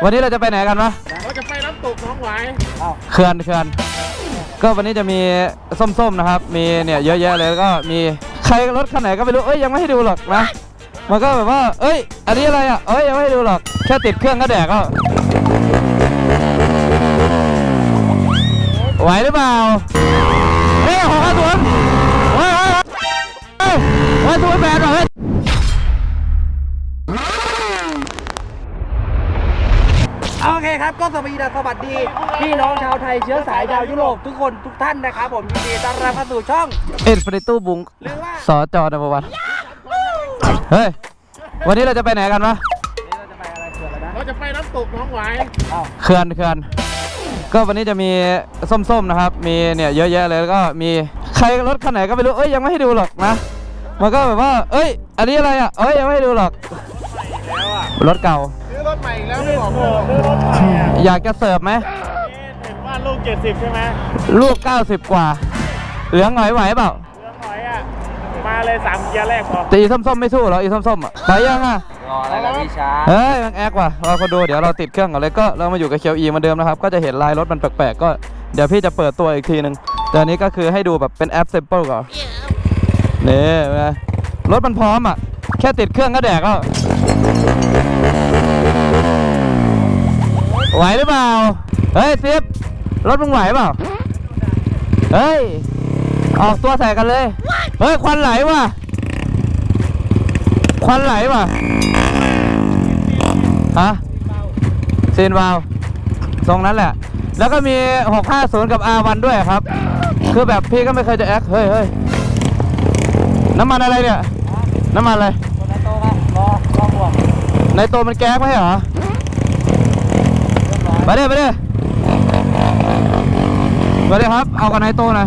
วันนี้เราจะไปไหนกันวะเราจะไปน้ำตกหน้องหวายเขื่อนเขื่อนก็วันนี้จะมีส้มๆนะครับ มีเนี่ยเยอะแยะเลยแล้วก็มีใครรถคันไหนก็ไม่รู้เอ้ยยังไม่ให้ดูหรอกนะมันก็แบบว่า เอ้ย อันนี้อะไรอะเอ้ยยังไม่ให้ดูหรอกแค่ติดเครื่องก็แดกก็ไหวหรือเปล่าเฮ้ยหกห้าศูนย์เฮ้ยเฮ้ยเฮ้ยเฮ้ยศูนย์แปดเหรอเฮ้ย โอเคครับก็สวัสดีนะสวัสดี พี่น้องชาวไทยเชื้อสายชาวยุโรปทุกคนทุกท่านนะครับ ผมยินดีต้อนรับเข้าสู่ช่องเอ็ดฟริตู้บุงหรือว่าสอจอนัมวันเฮ้ย วันนี้เราจะไปไหนกันวะนี่เราจะไปอะไรเกิดอะไรนะเราจะไปน้ำตกหน้องหวายอ้าวเขื่อนเขื่อนก็วันนี้จะมีส้มๆนะครับ มีเนี่ยเยอะแยะเลยแล้วก็มีใครรถคันไหนก็ไม่รู้เอ้ยยังไม่ให้ดูหรอกนะมันก็แบบว่า เอ้ย อันนี้อะไรอะเอ้ยยังไม่ให้ดูหรอกแล้วอะรถเก่าซื้อร ถใหม่อีกแล้วไม่บอกเลยซื้อรถใหม่อะอยากจะเสิร์ฟไหมเห็นว่าลูก 70 ใช่ไหมลูก 90 กว่า เหลืองหน่อยไหวเปล่า เรื่องหน่อยอะ มาเลยสามเกียร์แรกพอแต่อีส้มๆไม่สู้หรออีส้มๆอะไปยังอะ รออะไรกับพี่ช้าเฮ้ยมันแอกว่ะเราคนดูเดี๋ยวเราติดเครื่องก่อนเลยก็เรามาอยู่กับเคียวอีเหมือนเดิมนะครับ ก็จะเห็นลายรถมันแปลกๆ ก็เดี๋ยวพี่จะเปิดตัวอีกทีหนึ่งแต่อันนี้ก็คือให้ดูแบบเป็นแอป simple ก่อนนี่เป็นไงรถมันพร้อมอะ แค่ติดเครื่องก็แดกแล้ว ไหวหรือเปล่า เฮ้ยซิฟรถมึงไหวเปล่า เฮ้ย ออกตัวใส่กันเลย เฮ้ย ควันไหลว่ะ ควันไหลว่ะ ฮะซีนวาลวตรงนั้นแหละ แล้วก็มี 650 กับ R1 ด้วยครับ คือแบบพี่ก็ไม่เคยจะแอค เฮ้ยเฮ้ยน้ำมันอะไรเนี่ย น้ำมันอะไรคนนั้นโตครับรอรอห่วงในตัวมันแก๊สไหมเหรอ เรียบร้อยไปดิไปดิไปดิครับ เอากับไนโต้นะ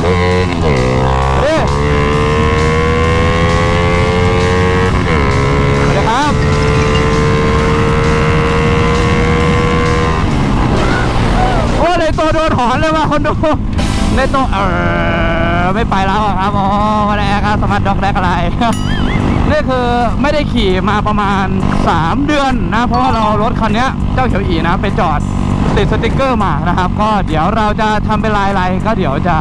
ไปดิไปดิครับโอ้ในตัวโดนหอนเลยว่ะคนดูในตัวเออไม่ไปแล้วครับอ๋อมาแรกครับสมัครด็อกแรกอะไร นี่คือไม่ได้ขี่มาประมาณ 3 เดือนนะ เพราะว่าเรารถคันนี้เจ้าเขียวอีนะไปจอดติดสติกเกอร์มานะครับ ก็เดี๋ยวเราจะทำเป็นลายๆก็เดี๋ยวจะ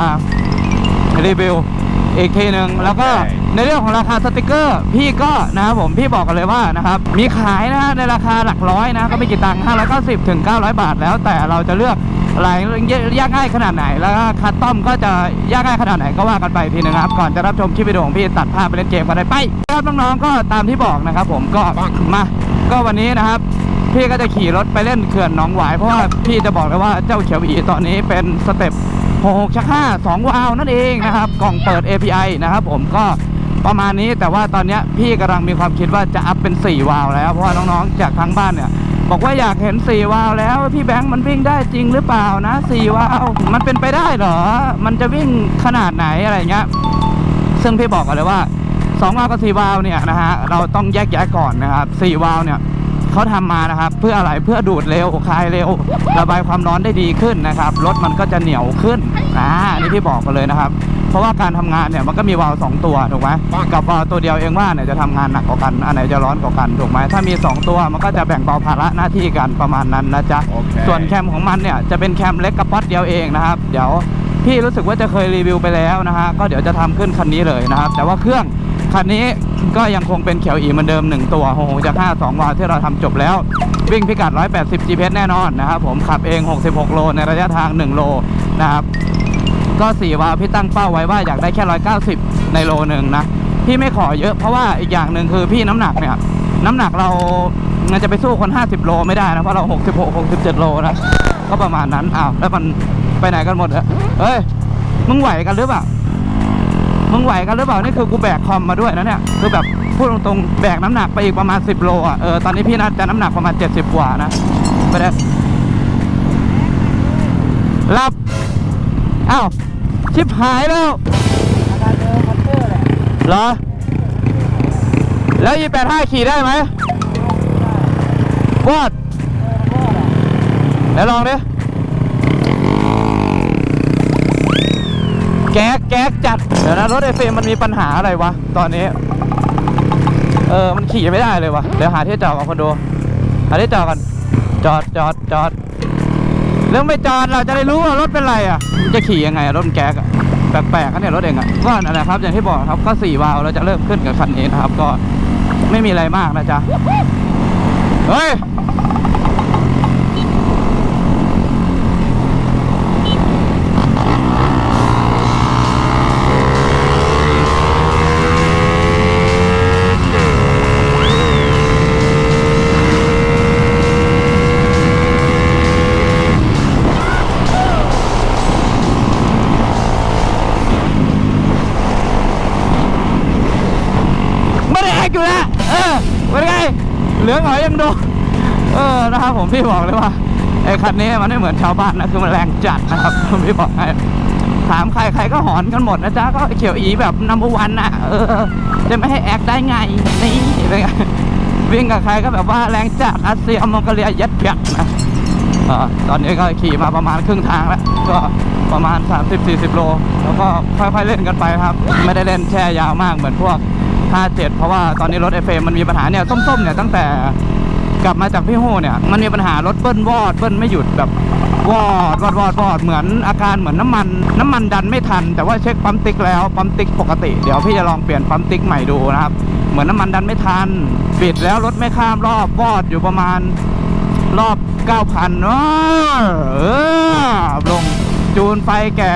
รีวิว อีกทีหนึ่งแล้วก็ในเรื่องของราคาสติกเกอร์ พี่ก็นะครับผมพี่บอกกันเลยว่านะครับมีขายนะในราคาหลักร้อยนะก็ไม่กี่ตังค์590ถึง900 บาท แล้วแต่เราจะเลือกลายยากง่ายขนาดไหน แล้วก็คัสตอมก็จะยากง่ายขนาดไหนก็ว่ากันไปทีนึงนะครับ ก่อนจะรับชมคลิปวิดีโอของพี่ตัดภาพไปเล่นเกมกันเลยไปครับน้องๆก็ตามที่บอกนะครับ ผมก็มาก็วันนี้นะครับ พี่ก็จะขี่รถไปเล่นเขื่อนหนองหวายเพราะว่าพี่จะบอกเลยว่าเจ้าเขียวอีตอนนี้เป็นสเต็ป 6ชัก5 2วาล์วนั่นเองนะครับ กล่องเปิด API นะครับ ผมก็ประมาณนี้แต่ว่าตอนนี้พี่กำลังมีความคิดว่าจะอัพเป็น 4 วาล์วแล้ว เพราะว่าน้องๆ จากทางบ้านเนี่ยบอกว่าอยากเห็น 4 วาล์วแล้วพี่แบงค์มันวิ่งได้จริงหรือเปล่านะ 4 วาล์วมันเป็นไปได้เหรอ มันจะวิ่งขนาดไหนอะไรเงี้ยซึ่งพี่บอกกันเลยว่า 2 วาล์วกับ 4 วาล์วเนี่ยนะฮะเราต้องแยกแยะก่อนนะครับ 4 วาล์วเนี่ย เขาทำมานะครับ เพื่ออะไรเพื่อดูดเร็วคลายเร็ว ระบายความร้อนได้ดีขึ้นนะครับรถมันก็จะเหนียวขึ้นอ่าอันนี่พี่บอกกันเลยนะครับ เพราะว่าการทำงานเนี่ยมันก็มีวาล์วสองตัวถูกไหมกับวาล์วตัวเดียวเองว่าเนี่ยจะทำงานหนักกว่ากันอันไหนจะร้อนกว่ากันถูกไหมถ้ามี 2 ตัวมันก็จะแบ่งเบาภาระหน้าที่กันประมาณนั้นนะจ๊ะโอเคส่วนแคมของมันเนี่ยจะเป็นแคมเล็กกระป๊อตเดียวเองนะครับเดี๋ยวพี่รู้สึกว่าจะเคยรีวิวไปแล้วนะฮะก็เดี๋ยวจะทำขึ้นคันนี้เลยนะครับ แต่ว่าเครื่อง คันนี้ก็ยังคงเป็นเขียวอีเหมือนเดิม 1 ตัวโอ้โหจาก5 2วาล์วที่เราทำจบแล้ว วิ่งพิกัด 180 GPS แน่นอนนะครับผมขับเอง 66 โล ในระยะทาง 1 โลนะครับก็สี่วาล์วพี่ตั้งเป้าไว้ว่าอยากได้แค่ 190 ในโลหนึ่งนะพี่ไม่ขอเยอะเพราะว่าอีกอย่างหนึ่งคือพี่น้ำหนักเนี่ยน้ำหนักเรามันจะไปสู้คน 50 โลไม่ได้นะ เพราะเรา 66 67 โลนะ ก็ประมาณนั้น อ้าว แล้วมันไปไหนกันหมดอะเฮ้ย มึงไหวกันหรือเปล่า มึงไหวกันหรือเปล่านี่คือกูแบกคอมมาด้วยนะเนี่ยคือแบบพูดตรงๆแบกน้ำหนักไปอีกประมาณ 10 โลอะเออตอนนี้พี่น่าจะน้ำหนักประมาณ 70 กว่านะไปได้รับอ้าวชิบหายแล้วเหรอ แล้วยีแปดห้าขี่ได้ไหมวอดและไหนลองดิ แก๊กแก๊กจัด เดี๋ยวนะรถไอเฟมมันมีปัญหาอะไรวะ ตอนนี้ เออ มันขี่ไม่ได้เลยวะเดี๋ยวหาที่จอดก่อนคนดูหาที่จอดกันจอดจอดจอดเรื่องไม่จอดเราจะได้รู้ว่ารถเป็นไรอะ จะขี่ยังไงรถแก๊กอะแปลกๆกันเนี่ยรถเองอะก็นั่นแหละครับอย่างที่บอกครับก็สี่วาล์วเราจะเริ่มขึ้นกับคันนี้นะครับ ก็ไม่มีอะไรมากนะจ๊ะ เฮ้ย กอยู่แล้วเออเป็นไงเหลืองหอยยังโดนเออนะครับผมพี่บอกเลยว่าไอ้คันนี้มันไม่เหมือนชาวบ้านนะคือมันแรงจัดนะครับพี่บอกให้ถามใครใครก็หอนกันหมดนะจ๊ะก็เขียวอีแบบนัมเบอร์วันน่ะเออจะไม่ให้แอคได้ไงนี่เป็นไงวิ่งกับใครก็แบบว่าแรงจัดอาเซียมองโกเลียยัดเปียกนะออตอนนี้ก็ขี่มาประมาณครึ่งทางแล้วก็ประมาณ 30-40 โล แล้วก็ค่อยๆเล่นกันไปครับ ไม่ได้เล่นแช่ยาวมากเหมือนพวก 57 เพราะว่าตอนนี้รถ FM มันมีปัญหาเนี่ยส้มๆเนี่ยตั้งแต่กลับมาจากพี่โฮเนี่ยมันมีปัญหารถเบิ้ลวอดเบิ้ลไม่หยุดแบบวอดวอดวอดวอดเหมือนอาการเหมือนน้ำมัน น้ำมันดันไม่ทัน แต่ว่าเช็คปั๊มติ๊กแล้วปั๊มติ๊กปกติเดี๋ยวพี่จะลองเปลี่ยนปั๊มติ๊กใหม่ดูนะครับ เหมือนน้ำมันดันไม่ทันปิดแล้วรถไม่ข้ามรอบวอดอยู่ประมาณรอบ 9,000เนาะลงจูนไฟแก่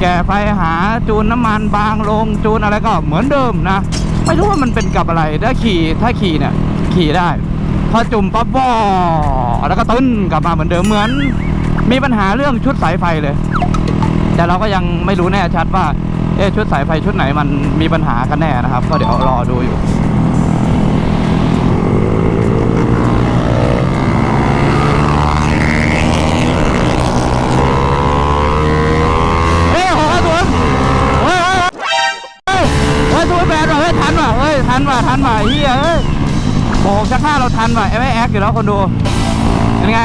แก่ไฟหาจูนน้ำมันบางลงจูนอะไรก็เหมือนเดิมนะ ไม่รู้ว่ามันเป็นกับอะไรถ้าขี่ถ้าขี่เนี่ยขี่ได้ พอจุ่มปั๊บวอแล้วก็ต้นกลับมาเหมือนเดิมเหมือน มีปัญหาเรื่องชุดสายไฟเลย แต่เราก็ยังไม่รู้แน่ชัดว่าเอ๊ชุดสายไฟชุดไหนมันมีปัญหากันแน่นะครับ ก็เดี๋ยวรอดูอยู่ ทันว่ะทันว่ะเฮียเฮ้ยโอ้ชักห้าเราทันว่ะไอ้ไม่แอคอยู่แล้วคนดูเป็นไง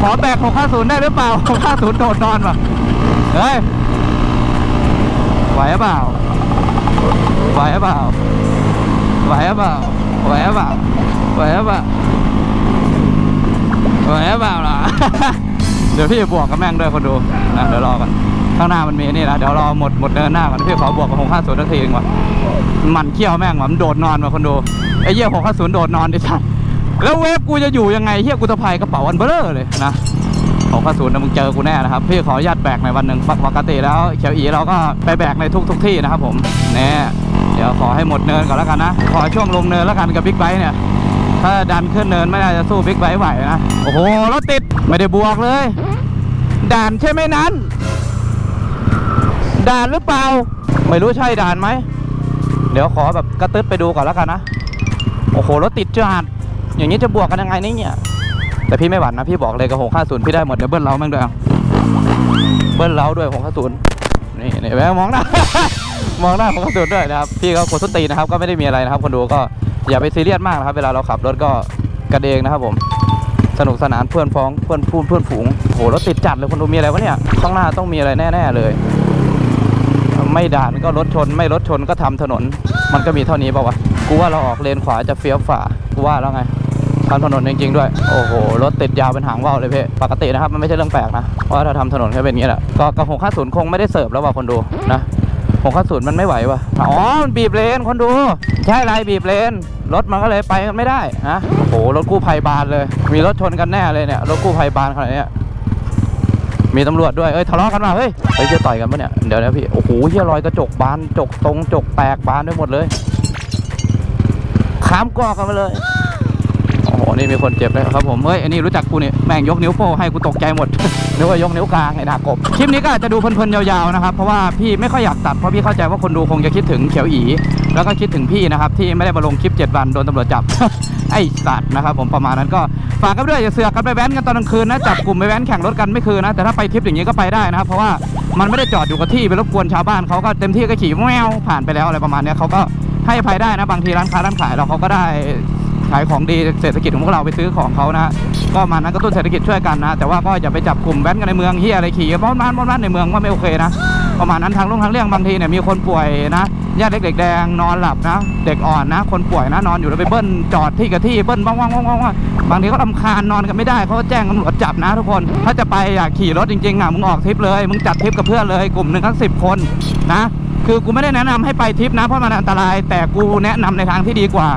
ขอแบกหกห้าศูนย์ได้หรือเปล่าหกห้าศูนย์โดดนอนว่ะเฮ้ยไหวหรือเปล่าไหวหรือเปล่าไหวหรือเปล่าไหวหรือเปล่าไหวหรือเปล่าไหวหรือเปล่าล่ะเดี๋ยวพี่บวกกับแม่งด้วยคนดูนะเดี๋ยวรอกัน ข้างหน้ามันมีนี่นะเดี๋ยวรอหมดหมดเดินหน้าก่อนพี่ขอบวกกับหกห้าศูนย์ทันทีนึงว่ะมันเขี้ยวแม่งว่ะมันโดดนอนว่ะคนดูไอ้เหี้ยหกห้าศูนย์โดดนอนดิฉันแล้วเวฟกูจะอยู่ยังไงเหี้ยกูสะพายกระเป๋าอันเบลอเลยนะหกห้าศูนย์นะมึงเจอกูแน่นะครับพี่ขออนุญาตแบกในวันหนึ่งปกติแล้วเขียวอีเราก็ไปแบกในทุกทุกที่นะครับผมแน่เดี๋ยวขอให้หมดเนินก่อนแล้วกันนะขอช่วงลงเนินแล้วกันกับบิ๊กไบค์เนี่ยถ้าดันขึ้นเนินไม่น่าจะสู้บิ๊กไบค์ไหวนะโอ้โหรถติดไม่ได้บวกเลยด่านใช่ไหมนั้น ด่านหรือเปล่า ไม่รู้ใช่ด่านไหม เดี๋ยวขอแบบกระตึ๊ดไปดูก่อนแล้วกันนะ โอ้โหรถติดจัดอย่างนี้จะบวกกันยังไงนี่เนี่ย แต่พี่ไม่หวั่นนะพี่บอกเลยกับหกห้าศูนย์พี่ได้หมดเดี๋ยวเบิ้ลเราแม่งด้วยเอาเบิ้ลเราด้วยหกห้าศูนย์นี่นี่แม่มองหน้ามองหน้าหกห้าศูนย์ด้วยนะครับ พี่ก็กดสตีนะครับก็ไม่ได้มีอะไรนะครับ คนดูก็อย่าไปซีเรียสมากนะครับ เวลาเราขับรถก็กันเองนะครับผมสนุกสนานเพื่อนพ้องเพื่อนพูนเพื่อนฝูงโหรถติดจัดเลยคนดูมีอะไรวะเนี่ยข้างหน้าต้องมีอะไรแน่ ๆ เลย ไม่ด่านก็รถชน ไม่รถชนก็ทำถนน มันก็มีเท่านี้ป่าวะกูว่าเราออกเลนขวาจะเฟี้ยวฝ่ากูว่าแล้วไงทำถนนจริงๆด้วย โอ้โห รถติดยาวเป็นหางว่าวเลยเพ่ปกตินะครับ มันไม่ใช่เรื่องแปลกนะ เพราะว่าถ้าทำถนนแค่เป็นอย่างนี้แหละ ก็กับหกห้าศูนย์คงไม่ได้เสิร์ฟแล้วว่ะคนดูนะหกห้าศูนย์มันไม่ไหวว่ะ อ๋อ มันบีบเลนคนดู ใช่ไรบีบเลน รถมันก็เลยไปกันไม่ได้นะ โอ้โห รถกู้ภัยบานเลย มีรถชนกันแน่เลยเนี่ย รถกู้ภัยบานขนาดเนี้ย มีตำรวจด้วย เอ้ยทะเลาะกันมาเฮ้ยเฮ้ยจะต่อยกันปะเนี่ย เดี๋ยวนะพี่ โอ้โหเฮียรอยกระจกบาน จกตรง จกแตกบานไปหมดเลยข้ามกอกันมาเลย โอ้โห นี่มีคนเจ็บเลยครับผม เฮ้ย อันนี้รู้จักกูเนี่ยแม่งยกนิ้วโป้งให้กูตกใจหมด นึกว่ายกนิ้วกลางไอ้ดากบ คลิปนี้ก็อาจจะดูเพลินๆยาวๆนะครับ เพราะว่าพี่ไม่ค่อยอยากตัด เพราะพี่เข้าใจว่าคนดูคงจะคิดถึงเขียวอี แล้วก็คิดถึงพี่นะครับที่ไม่ได้มาลงคลิป 7 วันโดนตำรวจจับ ไอ้สัตว์นะครับผมประมาณนั้นก็ ฝากกันด้วยอย่าเสือกกันไปแว้นกันตอนกลางคืนนะจับกลุ่มไปแว้นแข่งรถกันไม่คืนนะแต่ถ้าไปทริปอย่างนี้ก็ไปได้นะครับเพราะว่ามันไม่ได้จอดอยู่กับที่ไปรบกวนชาวบ้านเขาก็เต็มที่ก็ขี่แมวผ่านไปแล้วอะไรประมาณเนี้ยเขาก็ให้อภัยได้นะบางทีร้านค้าร้านขายเราเขาก็ได้ขายของดีเศรษฐกิจของพวกเราไปซื้อของเขานะก็มานั้นก็ต้นเศรษฐกิจช่วยกันนะ แต่ว่าก็อย่าไปจับกลุ่มแว้นกันในเมืองเฮียอะไรขี่บ้านบ้านบ้านในเมืองว่าไม่โอเคนะ ประมาณนั้นทางลุงทางเรื่องบางทีเนี่ยมีคนป่วยนะญาติเล็กเด็กแดงนอนหลับนะ เด็กอ่อนนะ คนป่วยนะนอนอยู่แล้วไปเบิ้ลจอดที่กับที่เบิ้ลว่างว่างว่างว่างว่างบางทีเขาลำคาญนอนกันไม่ได้เขาก็แจ้งตำรวจจับนะทุกคน ถ้าจะไปอยากขี่รถจริงๆอะมึงออกทริปเลยมึงจัดทริปกับเพื่อนเลยกลุ่มหนึ่งทั้งสิบคนนะ คือกูไม่ได้แนะนำให้ไปทริปนะเพราะมันอันตราย แต่กูแนะนำในทางที่ดีกว่า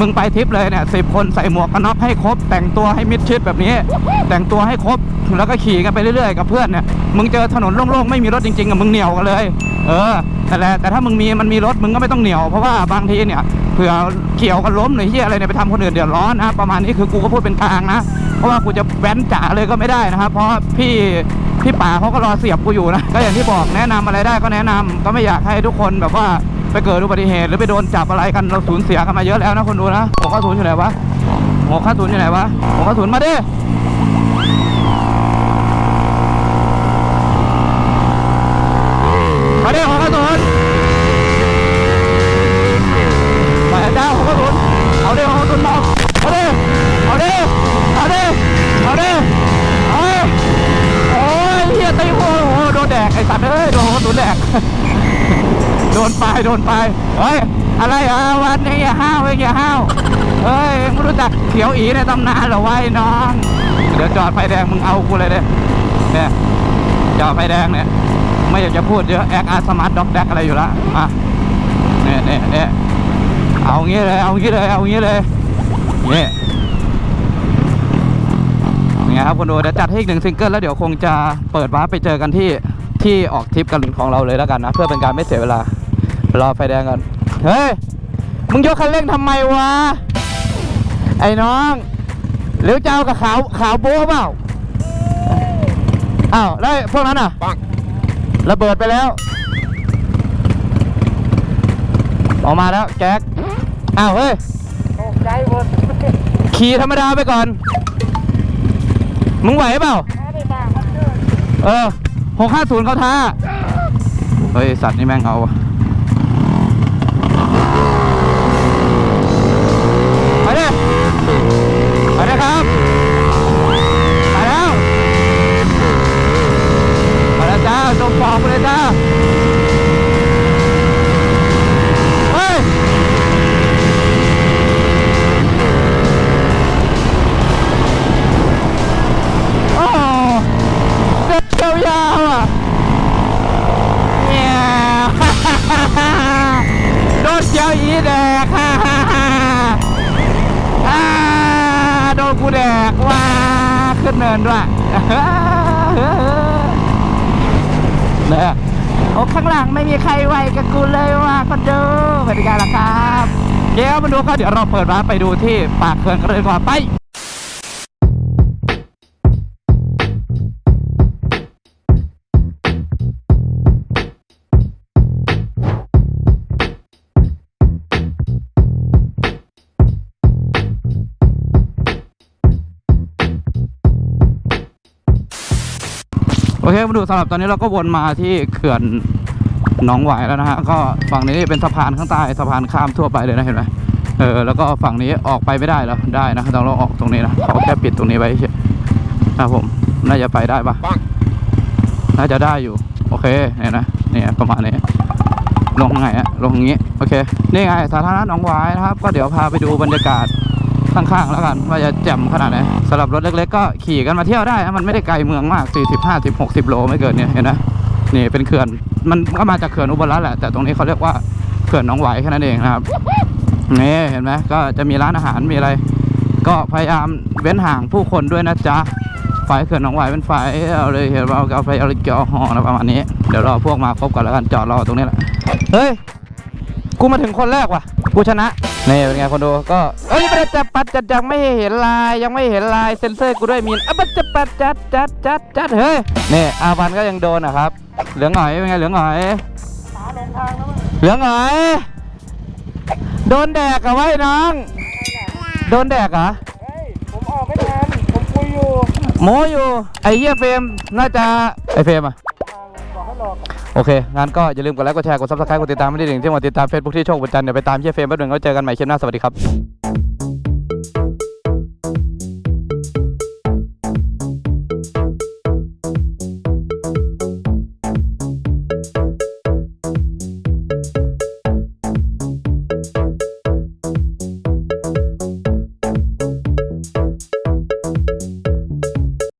มึงไปทริปเลยเนี่ยสิบคนใส่หมวกกันน็อกให้ครบ แต่งตัวให้มิดชิดแบบนี้ แต่งตัวให้ครบแล้วก็ขี่กันไปเรื่อยๆกับเพื่อนเนี่ยมึงเจอถนนโล่งๆไม่มีรถจริงๆกับมึงเหนียวกันเลย เออแต่แหละแต่ถ้ามึงมีมันมีรถมึงก็ไม่ต้องเหนียวเพราะว่าบางทีเนี่ยเผื่อเกี่ยวกันล้มหรือเฮียอะไรเนี่ยไปทำคนอื่นเดือดร้อนนะประมาณนี้คือกูก็พูดเป็นกลางนะเพราะว่ากูจะแว้นจ๋าเลยก็ไม่ได้นะครับ เพราะพี่พี่ป่าเขาก็รอเสียบกูอยู่นะก็อย่างที่บอกแนะนำอะไรได้ก็แนะนำก็ไม่อยากให้ทุกคนแบบว่า ไปเกิดอุบัติเหตุหรือไปโดนจับอะไรกันเราสูญเสียกันมาเยอะแล้วนะคนดูนะหัวข้าศูนย์อยู่ไหนวะหัวข้าศูนย์อยู่ไหนวะหัวข้าศูนย์มาดิ นไปเฮ้ยอะไรอะวันนี้อย่าห้าวเว้ยอย่าห้าวเฮ้ยไม่รู้จักเขียวอีในตำนานเหรอวะไอ้น้อง เดี๋ยวจอดไฟแดงมึงเอากูเลยเนี่ยเนี่ยจอดไฟแดงเนี่ยไม่อยากจะพูดเยอะแอคอาร์สมาร์ทด็อกแดกอะไรอยู่ละอะเนี่ยเนี่ยเนี่ยเอางี้เลยเอางี้เลยเอางี้เลยเนี่ยยังไงครับคุณดูเดี๋ยวจัดให้อีกหนึ่งซิงเกิลแล้วเดี๋ยวคงจะเปิดวาร์ปไปเจอกันที่ที่ออกทริปกันของเราเลยแล้วกันนะ เพื่อเป็นการไม่เสียเวลา รอไฟแดงก่อน เฮ้ย มึงยกคันเร่งทำไมวะ ไอ้น้องหรือจะเอากับขาวขาวโบ้เปล่า อ้าวแล้วพวกนั้นอะ ระเบิดไปแล้ว ออกมาแล้วแก๊ก อ้าวเฮ้ยตกใจหมดขี่ธรรมดาไปก่อน มึงไหวเปล่า เออหกห้าศูนย์เขาท้า เฮ้ย สัตว์นี่แม่งเอา เนินด้วยเนี่ยโอ้ข้างหลังไม่มีใครไหวกับกูเลยว่ะคนดูเป็นไงล่ะครับ เดี๋ยวมาดูก็เดี๋ยวเราเปิดร้านไปดูที่ปากเขื่อนกันเลยดีกว่อนไป เคมาดูสำหรับตอนนี้เราก็วนมาที่เขื่อนหนองหวายแล้วนะฮะก็ฝั่งนี้เป็นสะพานข้างใต้สะพานข้ามทั่วไปเลยนะเห็นไหมเออแล้วก็ฝั่งนี้ออกไปไม่ได้แล้วได้นะต้องเราออกตรงนี้นะเขาแค่ปิดตรงนี้ไว้เฉยนะครับผมน่าจะไปได้ปะน่าจะได้อยู่ โอเคเนี่ยนะเนี่ยประมาณนี้ลงไงอะลงอย่างงี้โอเคนี่ไงสาธารณะหนองหวายนะครับ ก็เดี๋ยวพาไปดูบรรยากาศ ข้างๆแล้วกันว่าจะแจ่มขนาดไหนสำหรับรถเล็กๆก็ขี่กันมาเที่ยวได้นะมันไม่ได้ไกลเมืองมาก40 50 60 โลไม่เกินเนี่ยเห็นไหมนี่เป็นเขื่อนมันก็มาจากเขื่อนอุบลรัตน์แหละแต่ตรงนี้เขาเรียกว่าเขื่อนหนองไหวแค่นั้นเองนะครับนี่เห็นไหมก็จะมีร้านอาหารมีอะไร ก็พยายามเว้นห่างผู้คนด้วยนะจ๊ะฝ่ายเขื่อนหนองไหวเป็นฝ่ายเอาเลยเห็นว่าเอาไปเอาเลยเกี่ยวหออะประมาณนี้เดี๋ยวรอพวกมาครบก่อนแล้วกันจอดรอตรงนี้แหละเฮ้ยกูมาถึงคนแรกว่ะกูชนะ นี่เป็นไงคนดูก็เอ้ยไม่ได้จับปัดจัดยังไม่เห็นลายยังไม่เห็นลายเซ็นเซอร์กูด้วยมีนอะปัดจับปัดจัดจัดจัดจัดเฮ้ยนี่อาวันก็ยังโดนอะครับ เหลืองหน่อยเป็นไงเหลืองหน่อยเหลืองหน่อยโดนแดกอะไว้น้องโดนแดกเหรอเฮ้ยผมออกไม่ทันผมคุยอยู่โมอยู่ไอ้เหี้ยเฟรมน่าจะไอ้เฟรมอะบอกให้รอก่อน โอเค งั้นก็อย่าลืมกดไลค์ กดแชร์ กดซับสไครต์กดติดตามไม่ได้ถึงที่มาติดตามเฟซบุ๊กที่โชคบุญจันทร์เดี๋ยวไปตามเชี่ยเฟรมแป๊บหนึงแล้วเจอกันใหม่คลิปหน้า สวัสดีครับ